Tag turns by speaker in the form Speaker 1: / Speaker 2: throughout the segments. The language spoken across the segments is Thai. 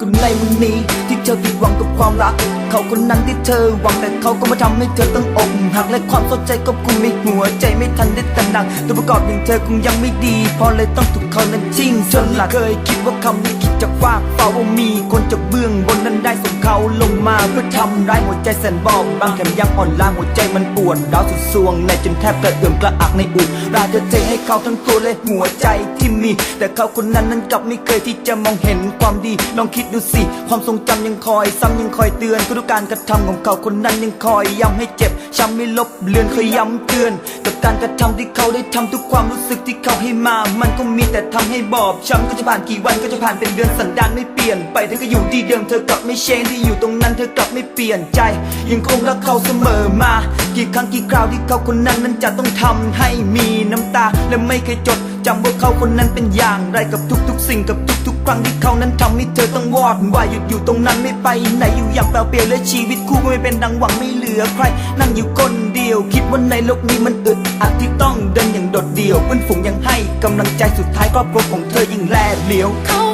Speaker 1: วันนี้ที่เธอผิดหวังกับความรัก เขาคนนั้นที่เธอหวังแต่เขาก็มาทำให้เธอต้องอกหักและความสนใจก็คุมไม่หัวใจไม่ทันได้ตระหนักตัวประกอบอย่างเธอคงยังไม่ดี พอเลยต้องถูกเขานั้นชิงจนหลักเคยคิดว่าคำนี้คิดจากฟากเฝ้ามีคนจากเบื้องบนนั้นได้ส่งเขาลงมาเพื่อทำร้ายหัวใจแสนบอบบางแถมยังอ่อนล้าหัวใจมันปวดร้าวสุดสวงในจนแทบกระเอื่อมกระอักในอุราจะเทให้เขาทั้งตัวและหัวใจที่มี แต่เขาคนนั้นนั้นกลับไม่เคยที่จะมองเห็นความดีลองคิดดูสิ ความทรงจำยังคอยซ้ำยังคอยเตือนทุกการกระทำของเขาคนนั้นยังคอยย้ำให้เจ็บช้ำไม่ลบเลือนเคยย้ำเตือน กับการกระทำที่เขาได้ทำทุกความรู้สึกที่เขาให้มา มันก็มีแต่ทำให้บอบช้ำก็จะผ่านกี่วันก็จะผ่านเป็นเดือนสันดานไม่เปลี่ยนไปเธอก็อยู่ที่เดิมเธอกลับไม่เชนที่อยู่ตรงนั้นเธอกลับไม่เปลี่ยนใจ ยังคงรักเขาเสมอมา กี่ครั้งกี่คราวที่เขาคนนั้นนั้นจะต้องทำให้มีน้ำตาและไม่เคยจดจำว่าเขาคนนั้นเป็นอย่างไรกับทุกๆ สิ่งกับทุกๆ ครั้งที่เขานั้นทำให้เธอต้องวอดวายหยุดอยู่ตรงนั้นไม่ไปไหนอยู่อย่างเปล่าเปลี่ยวและชีวิตคู่ก็ไม่เป็นดังหวังไม่เหลือใคร นั่งอยู่คนเดียว คิดว่าในโลกนี้มันอึดอัดที่ต้องเดินอย่างโดดเดี่ยวเพื่อนฝูงยังให้กำลังใจสุดท้ายครอบครัวของเธอยิ่งแลเหลียว
Speaker 2: เขา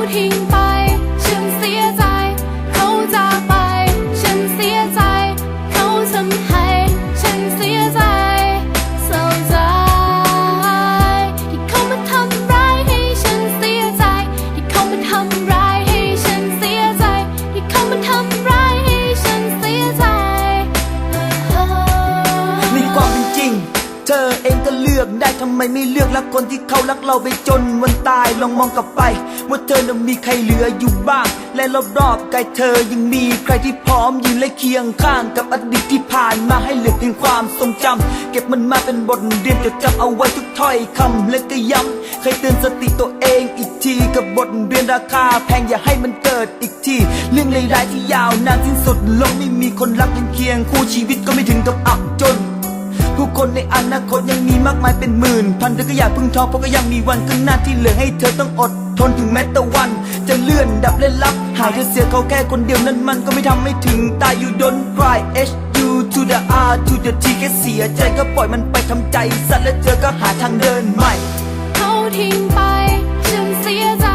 Speaker 2: ทำ
Speaker 1: ไมไม่เลือกรักคนที่เขารักเราไปจนวันตายลองมองกลับไป ว่าเธอนั้นมีใครเหลืออยู่บ้าง และรอบๆกายเธอยังมีใครที่พร้อมยืนและเคียงข้างกับอดีตที่ผ่านมาให้เหลือเพียงความทรงจำเก็บมันมาเป็นบทเรียนจดจำเอาไว้ทุกถ้อยคำและก็ย้ำเคยเตือนสติตัวเองอีกทีกับบทเรียนราคาแพงอย่าให้มันเกิดอีกทีเรื่องร้ายๆที่ยาวนานสิ้นสุดลงไม่มีคนรักยังเคียงคู่ชีวิตก็ไม่ถึงกับอับจน ผู้คนในอนาคตยังมีมากมายเป็นหมื่น พันเธอก็อยาเพึ่งท้อเพราะก็ยังมีวันข้างหน้าที่เหลือให้เธอต้องอดทนถึงแม้แต่วัน จะเลื่อนดับเล่นลับ หากเธอเสียเขาแค่คนเดียวนั้นมันก็ไม่ทำให้ถึงตาย you don't cry H U to the R to the T แค่เสียใจก็ปล่อยมันไปทำใจสัตว์และเธอก็หาทางเดินใหม่
Speaker 2: เขาทิ้งไปฉันเสียใจ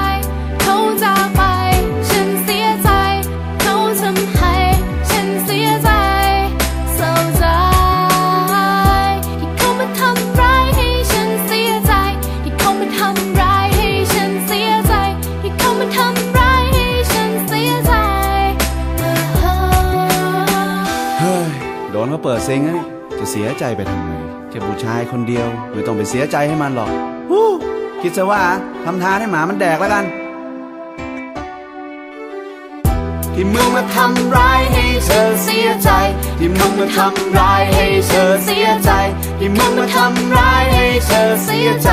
Speaker 3: เปิดเซ็งไงจะเสียใจไปทำไมแค่ผู้ชายคนเดียวไม่ต้องไปเสียใจให้มันหรอกฮู้คิดซะว่าทำทานให้หมามันแดกแล้วกัน ที่มึงมาทำร้ายให้เธอเสียใจ ที่มึงมาทำร้ายให้เธอเสียใจ ที่มึงมาทำร้ายให้เธอเสียใจ